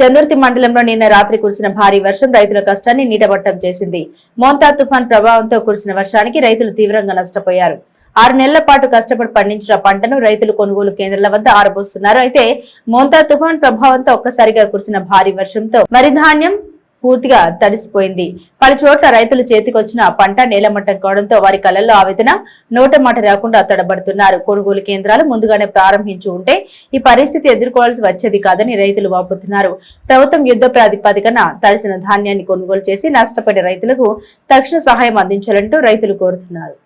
చందుర్తి మండలంలో నిన్న రాత్రి కురిసిన భారీ వర్షం రైతుల కష్టాన్ని నీటబట్టం చేసింది. మోంతా తుఫాన్ ప్రభావంతో కురిసిన వర్షానికి రైతులు తీవ్రంగా నష్టపోయారు. ఆరు నెలల పాటు కష్టపడి పండించిన పంటను రైతులు కొనుగోలు కేంద్రాల వద్ద ఆరబోస్తున్నారు. అయితే మోంతా తుఫాన్ ప్రభావంతో ఒక్కసారిగా కురిసిన భారీ వర్షంతో వరి ధాన్యం పూర్తిగా తడిసిపోయింది. పలు చోట్ల రైతులు చేతికొచ్చిన పంట నేలమట్టం కావడంతో వారి కళ్ళల్లో ఆవేదన నోట మాట రాకుండా తడబడుతున్నారు. కొనుగోలు కేంద్రాలు ముందుగానే ప్రారంభించి ఉంటే ఈ పరిస్థితి ఎదుర్కోవాల్సి వచ్చేది కాదని రైతులు వాపోతున్నారు. ప్రభుత్వం యుద్ధ ప్రాతిపదికన తడిసిన ధాన్యాన్ని కొనుగోలు చేసి నష్టపోయిన రైతులకు తక్షణ సహాయం అందించాలంటూ రైతులు కోరుతున్నారు.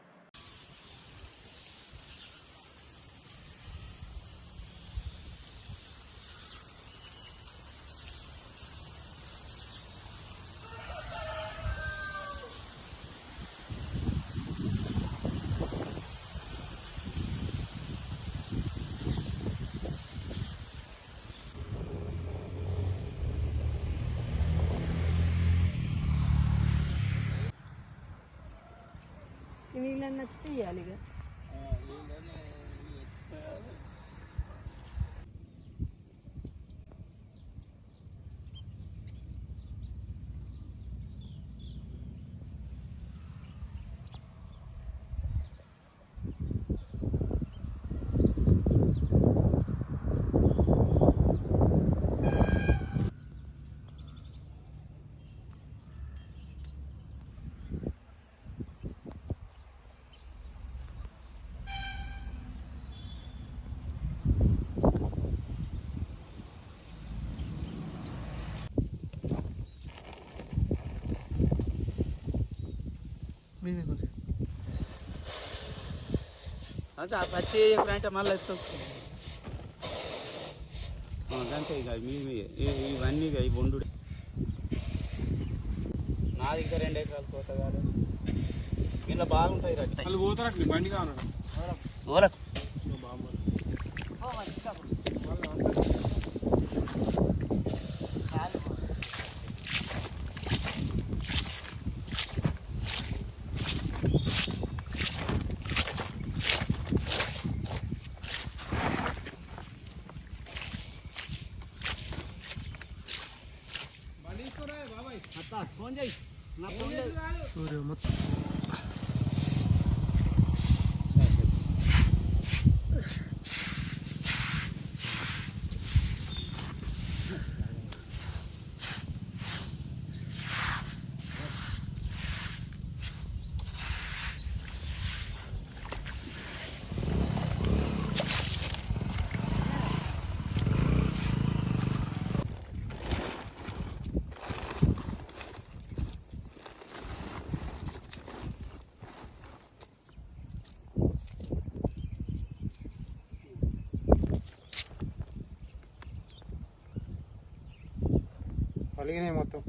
నీళ్ళని నచ్చితే ఇవ్వాలి ఇక అంటే ఆ పచ్చి ఎప్పుడంటే మళ్ళీ ఇస్తాం అంతే ఇక మీ మీ- ఇ- ఇవన్నీ ఇక ఈ బొండు నాది ఇంకా రెండు ఎకరాలు తోట కాదు ఇలా బాగుంటాయి వాళ్ళు పోతారట్లే బండి కావాలి ఫోన్ చేయి నా ఫోన్ చేయి పలిగినాయి మొత్తం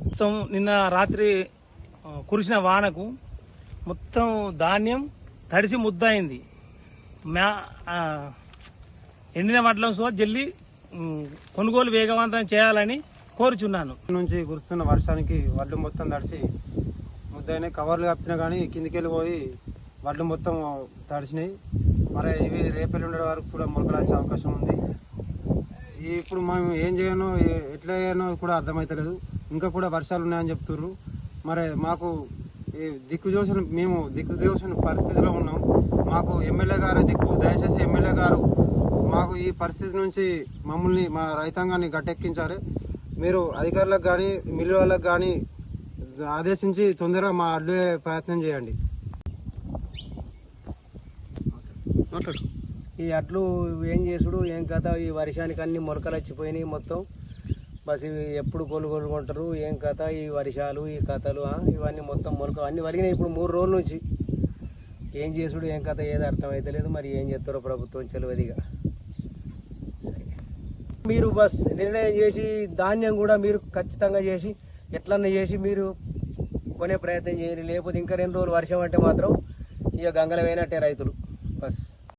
మొత్తం నిన్న రాత్రి ఆ, కురిసిన వానకు మొత్తం ధాన్యం తడిసి ముద్దయింది. మ్యా ఎండిన వడ్లం సో జల్లి కొనుగోలు వేగవంతం చేయాలని కోరుచున్నాను. నుంచి కురుస్తున్న వర్షానికి వడ్లు మొత్తం తడిసి ముద్దైన కవర్లు కప్పినా కానీ కిందికి పోయి వడ్లు మొత్తం తడిసినాయి. మరి ఇవి రేపెల్లుండే వరకు కూడా మొలకలు అవకాశం ఉంది. ఇప్పుడు మేము ఏం చేయనో ఎట్లా చేయనో కూడా అర్థమవుతలేదు ఇంకా కూడా వర్షాలు ఉన్నాయని చెప్తున్నారు మరి మాకు ఈ దిక్కు చూసిన మేము దిక్కు చూసిన పరిస్థితిలో ఉన్నాం. మాకు ఎమ్మెల్యే గారు దిక్కు దయచేసి ఎమ్మెల్యే గారు మాకు ఈ పరిస్థితి నుంచి మమ్మల్ని మా రైతాంగాన్ని గట్టెక్కించాలి మీరు అధికారులకు కానీ మిల్లు వాళ్ళకి కానీ ఆదేశించి తొందరగా మా అడ్డు ప్రయత్నం చేయండి. ఈ అట్లు ఏం చేసుడు ఏం కథ ఈ వర్షానికి అన్ని మొలకలు వచ్చిపోయినాయి మొత్తం. బస్ ఇవి ఎప్పుడు కొనుగోలు కొనుక్కుంటారు ఏం కథ ఈ వర్షాలు ఈ కథలు ఇవన్నీ మొత్తం మొలక అన్ని వలిగినాయి ఇప్పుడు మూడు రోజుల నుంచి. ఏం చేసుడు ఏం కథ ఏది అర్థమైతలేదు మరి ఏం చేస్తారో ప్రభుత్వం తెలియదుగా మీరు బస్ నిర్ణయం చేసి ధాన్యం కూడా మీరు ఖచ్చితంగా చేసి ఎట్లన్నా చేసి మీరు కొనే ప్రయత్నం చేయండి. లేకపోతే ఇంకా రెండు రోజులు వర్షం అంటే మాత్రం ఇక గంగలమైనట్టే రైతులు బస్.